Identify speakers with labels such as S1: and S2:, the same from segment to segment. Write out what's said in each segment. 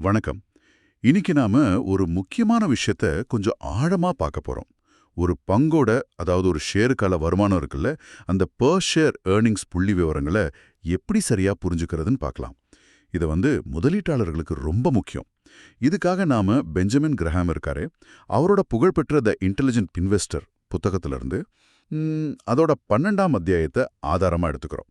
S1: வணக்கம். இன்னைக்கு நாம ஒரு முக்கியமான விஷயத்த கொஞ்சம் ஆழமா பார்க்க போறோம். ஒரு பங்கோட அதாவது ஒரு ஷேருக்கால வருமானம் இருக்குல்ல அந்த பர் ஷேர் ஏர்னிங்ஸ் புள்ளி விவரங்களை எப்படி சரியா புரிஞ்சுக்கிறதுன்னு பார்க்கலாம். இது வந்து முதலீட்டாளர்களுக்கு ரொம்ப முக்கியம். இதுக்காக நாம பெஞ்சமின் கிரஹாம் இருக்காரு. அவரோட புகழ்பெற்ற த இன்டெலிஜென்ட் இன்வெஸ்டர் புத்தகத்திலிருந்து அதோட பன்னெண்டாம் அத்தியாயத்தை ஆதாரமா எடுத்துக்கிறோம்.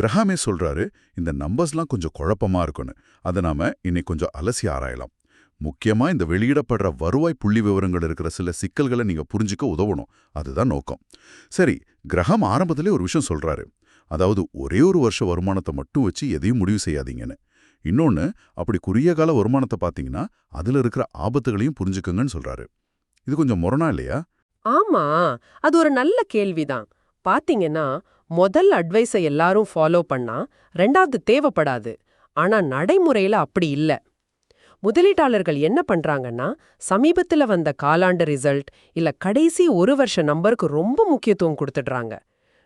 S1: கிரஹாமே சொல்றாரு இந்த நம்பர்ஸ்லாம் கொஞ்சம் குழப்பமா இருக்குன்னு. அதை நாம இன்னைக்கு கொஞ்சம் அலசி ஆராயலாம். முக்கியமா இந்த வெளியிடப்படுற வருவாய் புள்ளி விவரங்கள் இருக்கிற சில சிக்கல்களை நீங்க புரிஞ்சுக்க உதவணும். அதுதான் நோக்கம். சரி கிரகம் ஆரம்பத்திலே ஒரு விஷயம் சொல்றாரு. அதாவது ஒரே ஒரு வருஷ வருமானத்தை மட்டும் வச்சு எதையும் முடிவு செய்யாதீங்கன்னு. இன்னொன்னு அப்படி குறுகிய கால வருமானத்தை பார்த்தீங்கன்னா அதுல இருக்கிற ஆபத்துகளையும் புரிஞ்சுக்கங்கன்னு சொல்றாரு. இது கொஞ்சம் முரணா இல்லையா?
S2: ஆமா அது ஒரு நல்ல கேள்விதான். பாத்தீங்கன்னா முதல் அட்வைஸை எல்லாரும் ஃபாலோ பண்ணா ரெண்டாவது தேவைப்படாது. ஆனா நடைமுறையில அப்படி இல்ல. முதலீட்டாளர்கள் என்ன பண்றாங்கன்னா சமீபத்துல வந்த காலாண்டு ரிசல்ட் இல்ல கடைசி ஒரு வருஷ நம்பருக்கு ரொம்ப முக்கியத்துவம் கொடுத்துடுறாங்க.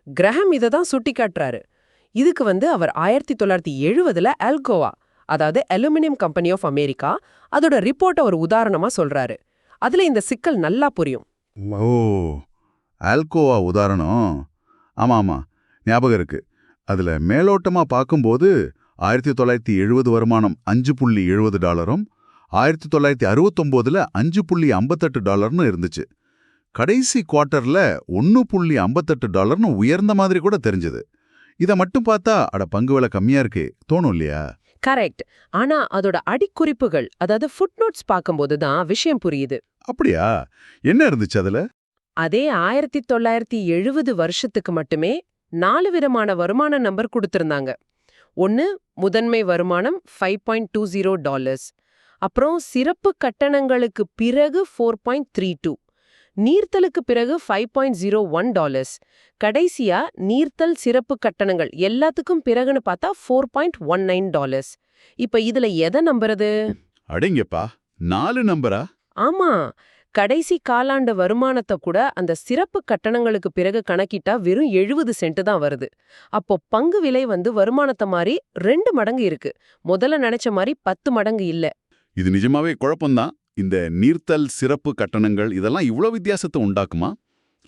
S2: கிரகம் இதை தான் சுட்டி காட்டுறாரு. இதுக்கு வந்து அவர் ஆயிரத்தி தொள்ளாயிரத்தி எழுவதுல அல்கோவா அதாவது அலுமினியம் கம்பெனி ஆஃப் அமெரிக்கா அதோட ரிப்போர்ட்டை ஒரு உதாரணமா சொல்றாரு. அதுல இந்த சிக்கல் நல்லா புரியும்.
S1: ஓ ஆல்கோவா உதாரணம்? ஆமா ஆமா. ஞாபகம் இருக்கு. அதுல மேலோட்டமா பார்க்கும்போது ஆயிரத்தி தொள்ளாயிரத்தி எழுபது வருமானம் அஞ்சு புள்ளி எழுபது டாலரும் ஆயிரத்தி தொள்ளாயிரத்தி அறுபத்தொம்போதுல அஞ்சு புள்ளி ஐம்பத்தெட்டு டாலர்னு இருந்துச்சு. கடைசி குவார்ட்டர்ல ஒன்று புள்ளி ஐம்பத்தெட்டு டாலர்னு உயர்ந்த மாதிரி கூட தெரிஞ்சது. இதை மட்டும் பார்த்தா அட பங்கு விலை கம்மியா இருக்கே தோணும் இல்லையா?
S2: கரெக்ட். ஆனா அதோட அடிக்குறிப்புகள் அதாவது ஃபுட்நோட்ஸ் பார்க்கும்போது தான் விஷயம் புரியுது.
S1: அப்படியா? என்ன இருந்துச்சு அதுல?
S2: அதே ஆயிரத்தி தொள்ளாயிரத்தி எழுபது வருஷத்துக்கு மட்டுமே நாலு விதமான வருமான நம்பர் கொடுத்திருந்தாங்க. ஒன்னு முதன்மை வருமானம் five point two zero dollars அப்புறம் சிறப்பு கட்டணங்களுக்கு பிறகு ஃபோர் பாயிண்ட் த்ரீ டூ நீர்த்தலுக்கு பிறகு five point zero one dollars கடைசியா நீர்த்தல் சிறப்பு கட்டணங்கள் எல்லாத்துக்கும் பிறகுன்னு பார்த்தா four point one nine dollars இப்ப இதுல எதை நம்புறது?
S1: அடேங்கப்பா நாலு நம்பரா?
S2: ஆமா கடைசி காலாண்டு வருமானத்தை கூட அந்த சிறப்பு கட்டணங்களுக்கு பிறகு கணக்கிட்டா வெறும் எழுபது சென்ட் தான் வருது. அப்போ பங்கு விலை வந்து வருமானத்தை மாதிரி ரெண்டு மடங்கு இருக்கு. முதல்ல நினைச்ச மாதிரி பத்து மடங்கு இல்ல.
S1: இது நிஜமாவே குழப்பம்தான். இந்த நீர்த்தல் சிறப்பு கட்டணங்கள் இதெல்லாம் இவ்வளவு வித்தியாசத்தை உண்டாக்குமா?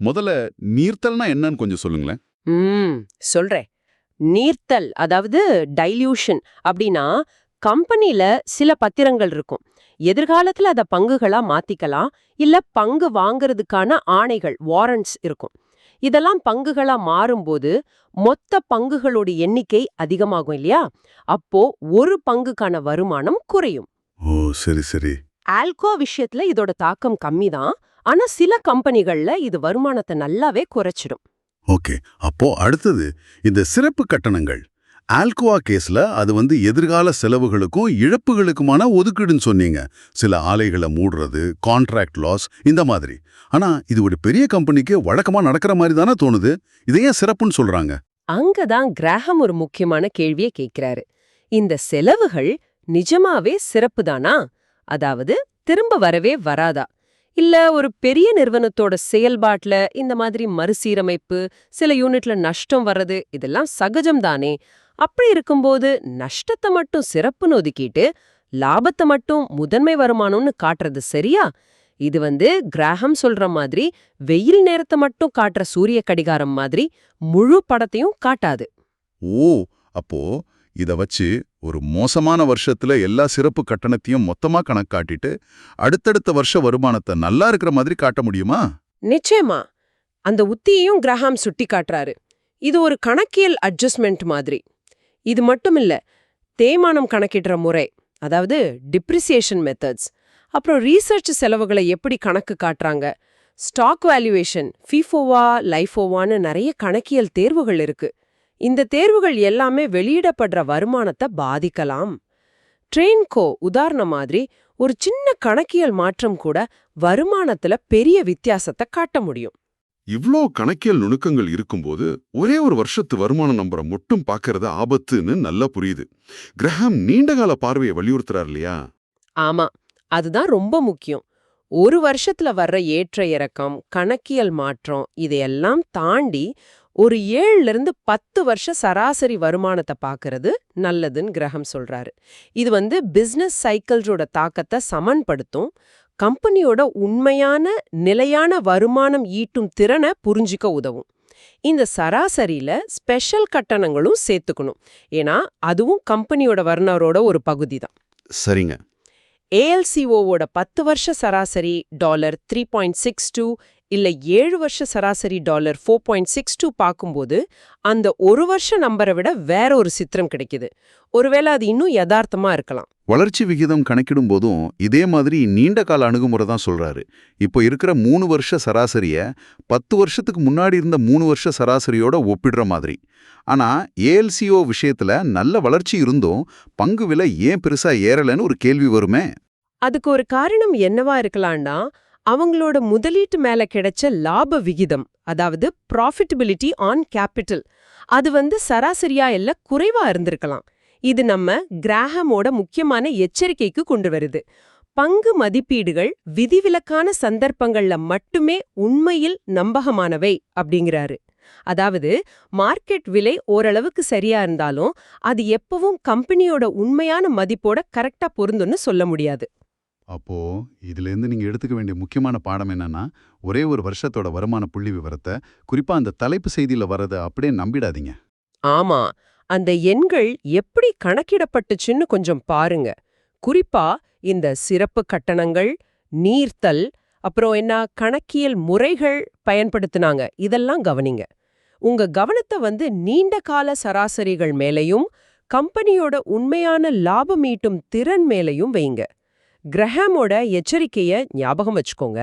S1: முதல்ல நீர்த்தல்னா என்னன்னு கொஞ்சம் சொல்லுங்களேன்.
S2: ம் சொல்றேன். நீர்த்தல் அதாவது டைல்யூஷன் அப்படின்னா கம்பெனில சில பத்திரங்கள் இருக்கும். எதிர்காலத்துல அத பங்குகளா மாத்திக்கலாம். இல்ல பங்கு வாங்குறதுக்கான ஆணைகள் வாரண்ட்ஸ் இருக்கும். இதெல்லாம் பங்குகளா மாறும்போது மொத்த பங்குகளோட எண்ணிக்கை அதிகமாகும் இல்லையா? அப்போ ஒரு பங்குக்கான வருமானம் குறையும்.
S1: ஓ சரி சரி.
S2: ஆல்கோ விஷயத்துல இதோட தாக்கம் கம்மிதான். ஆனா சில கம்பெனிகள்ல இது வருமானத்தை நல்லாவே குறைச்சிடும்.
S1: ஓகே. அப்போ அடுத்தது இந்த சிறப்பு கட்டணங்கள். ஆல்கோவா கேஸ்ல அது வந்து எதிர்கால செலவுகளுக்கும் இழப்புகளுக்குமான ஒதுக்கீடுன்னு சொன்னீங்க. சில ஆலைகளை மூடுறது கான்ட்ராக்ட் லாஸ் இந்த மாதிரி. ஆனா இது ஒரு பெரிய கம்பெனிக்கு வழக்கமா நடக்கிற மாதிரி தானே தோணுது. இதையே சிறப்புன்னு சொல்றாங்க?
S2: அங்கதான் கிரகம் ஒரு முக்கியமான கேள்வியை கேட்கிறாரு. இந்த செலவுகள் நிஜமாவே சிறப்புதானா? அதாவது திரும்ப வரவே வராதா? இல்ல ஒரு பெரிய நிறுவனத்தோட செயல்பாட்டுல இந்த மாதிரி மறுசீரமைப்பு சில யூனிட்ல நஷ்டம் வர்றது இதெல்லாம் சகஜம் தானே அப்படி இருக்கும்போது நஷ்டத்தை மட்டும் சிறப்புன்னு ஒதுக்கிட்டு லாபத்தை மட்டும் முதன்மை வருமானம்னு காட்டுறது சரியா? இது வந்து கிராஹம் சொல்ற மாதிரி வெயில் நேரத்தை மட்டும் காட்டுற சூரிய கடிகாரம் மாதிரி முழு படத்தையும் காட்டாது.
S1: ஓ அப்போ இத வச்சு ஒரு மோசமான வருஷத்துல எல்லா சிறப்பு கட்டணத்தையும் மொத்தமா கணக்காட்டிட்டு அடுத்தடுத்த வருஷ வருமானத்தை நல்லா இருக்கிற மாதிரி காட்ட முடியுமா?
S2: நிச்சயமா. அந்த உத்தியையும் கிரஹாம் சுட்டி காட்டுறாரு இது ஒரு கணக்கியல் அட்ஜஸ்ட்மெண்ட் மாதிரி. இது மட்டும் இல்ல தேய்மானம் கணக்கிடுற முறை அதாவது டிப்ரிசியேஷன் மெத்தட்ஸ் அப்புறம் ரீசர்ச் செலவுகளை எப்படி கணக்கு காட்டுறாங்க ஸ்டாக் வேல்யூவேஷன் ஃபீஃபோவா லைஃபோவான்னு நிறைய கணக்கியல் தேர்வுகள் இருக்கு. இந்த தேர்வுகள் எல்லாமே வெளியிடப்படுற வருமானத்தை பாதிக்கலாம். ட்ரெயின்கோ உதாரண மாதிரி ஒரு சின்ன கணக்கியல் மாற்றம் கூட வருமானத்துல பெரிய வித்தியாசத்தை காட்ட முடியும்.
S3: இவ்ளோ கணக்கியல் நுணுக்கங்கள் இருக்கும்போது ஒரே ஒரு வருஷத்து வருமான நம்பரை மட்டும் பார்க்கறது ஆபத்துன்னு நல்லா புரியுது. கிரகம் நீண்டகால பார்வையை வலியுறுத்துறார் இல்லையா?
S2: ஆமா அதுதான் ரொம்ப முக்கியம். ஒரு வருஷத்துல வர்ற ஏற்ற இறக்கம் கணக்கியல் மாற்றம் இதையெல்லாம் தாண்டி ஒரு ஏழுல இருந்து பத்து வருஷ சராசரி வருமானத்தை பார்க்கறது நல்லதுன்னு கிரகம் சொல்றாரு. இது வந்து பிசினஸ் சைக்கிள்ஸோட தாக்கத்தை சமன்படுத்தும் கம்பெனியோட உண்மையான நிலையான வருமானம் ஈட்டும் திறனை புரிஞ்சிக்க உதவும். இந்த சராசரியில ஸ்பெஷல் கட்டணங்களும் சேர்த்துக்கணும். ஏன்னா அதுவும் கம்பெனியோட வர்ணரோட ஒரு பகுதி தான்.
S3: சரிங்க.
S2: ஏஎல்சிஓவோட பத்து வருஷ சராசரி dollar three point six two இல்ல ஏழு வருஷ சராசரி dollar four point six two பார்க்கும்போது அந்த ஒரு வருஷ நம்பரை விட வேற ஒரு சித்திரம் கிடைக்குது. ஒருவேளை அது இன்னும் யதார்த்தமா இருக்கலாம்.
S1: வளர்ச்சி விகிதம் கணக்கிடும் போதும் இதே மாதிரி நீண்ட கால அணுகுமுறை தான் சொல்றாரு. இப்போ இருக்கிற மூணு வருஷ சராசரிய பத்து வருஷத்துக்கு முன்னாடி இருந்த மூணு வருஷ சராசரியோட ஒப்பிடுற மாதிரி. ஆனா ஏஎல்சிஓ விஷயத்துல நல்ல வளர்ச்சி இருந்தும் பங்கு விலை ஏன் பெருசா ஏறலைன்னு ஒரு கேள்வி வருமே.
S2: அதுக்கு ஒரு காரணம் என்னவா இருக்கலாம்னா அவங்களோட முதலீட்டு மேல கிடைச்ச லாப விகிதம் அதாவது ப்ராஃபிட்டபிலிட்டி ஆன் கேபிட்டல் அது வந்து சராசரியா இல்ல குறைவா இருந்திருக்கலாம். இது நம்ம கிராஹமோட முக்கியமான எச்சரிக்கைக்கு கொண்டு வருது. பங்கு மதிப்பீடுகள் விதிவிலக்கான சந்தர்ப்பங்கள்ல மட்டுமே உண்மையில் நம்பகமானவை அப்படிங்கிறாரு. அதாவது மார்க்கெட் விலை ஓரளவுக்கு சரியா இருந்தாலும் அது எப்பவும் கம்பெனியோட உண்மையான மதிப்போட கரெக்டா பொருந்தும்னு சொல்ல முடியாது.
S1: அப்போ இதுல இருந்து நீங்க எடுத்துக்க வேண்டிய முக்கியமான பாடம் என்னன்னா ஒரே ஒரு வருஷத்தோட வருமான புள்ளி விவரத்தை குறிப்பா அந்த தலைப்பு செய்தியில வரதை அப்படியே நம்பிடாதீங்க.
S2: ஆமா. அந்த எண்கள் எப்படி கணக்கிடப்பட்டுச்சுன்னு கொஞ்சம் பாருங்க. குறிப்பா இந்த சிறப்பு கட்டணங்கள் நீர்த்தல் அப்புறம் என்ன கணக்கியல் முறைகள் பயன்படுத்துனாங்க. இதெல்லாம் கவனிங்க. உங்க கவனத்தை வந்து நீண்ட கால சராசரிகள் மேலையும் கம்பெனியோட உண்மையான லாபம் ஈட்டும் திறன் மேலையும் வைங்க. கிரஹாமோட எச்சரிக்கையை ஞாபகம் வச்சுக்கோங்க.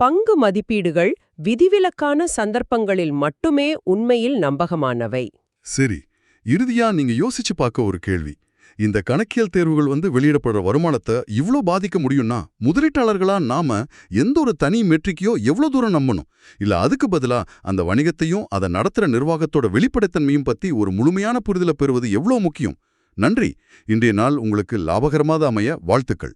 S2: பங்கு மதிப்பீடுகள் விதிவிலக்கான சந்தர்ப்பங்களில் மட்டுமே உண்மையில் நம்பகமானவை.
S4: சரி இறுதியா நீங்க யோசிச்சு பார்க்க ஒரு கேள்வி. இந்த கணக்கியல் தேர்வுகள் வந்து வெளியிடப்படுற வருமானத்தை இவ்ளோ பாதிக்க முடியும்னா முதலீட்டாளர்களா நாம எந்த ஒரு தனி மெட்ரிக்கையோ எவ்வளோ தூரம் நம்பணும்? இல்ல அதுக்கு பதிலா அந்த வணிகத்தையும் அதை நடத்துற நிர்வாகத்தோட வெளிப்படைத்தன்மையும் பத்தி ஒரு முழுமையான புரிதலை பெறுவது எவ்வளோ முக்கியம்? நன்றி. இன்றைய நாள் உங்களுக்கு லாபகரமாக அமைய வாழ்த்துக்கள்.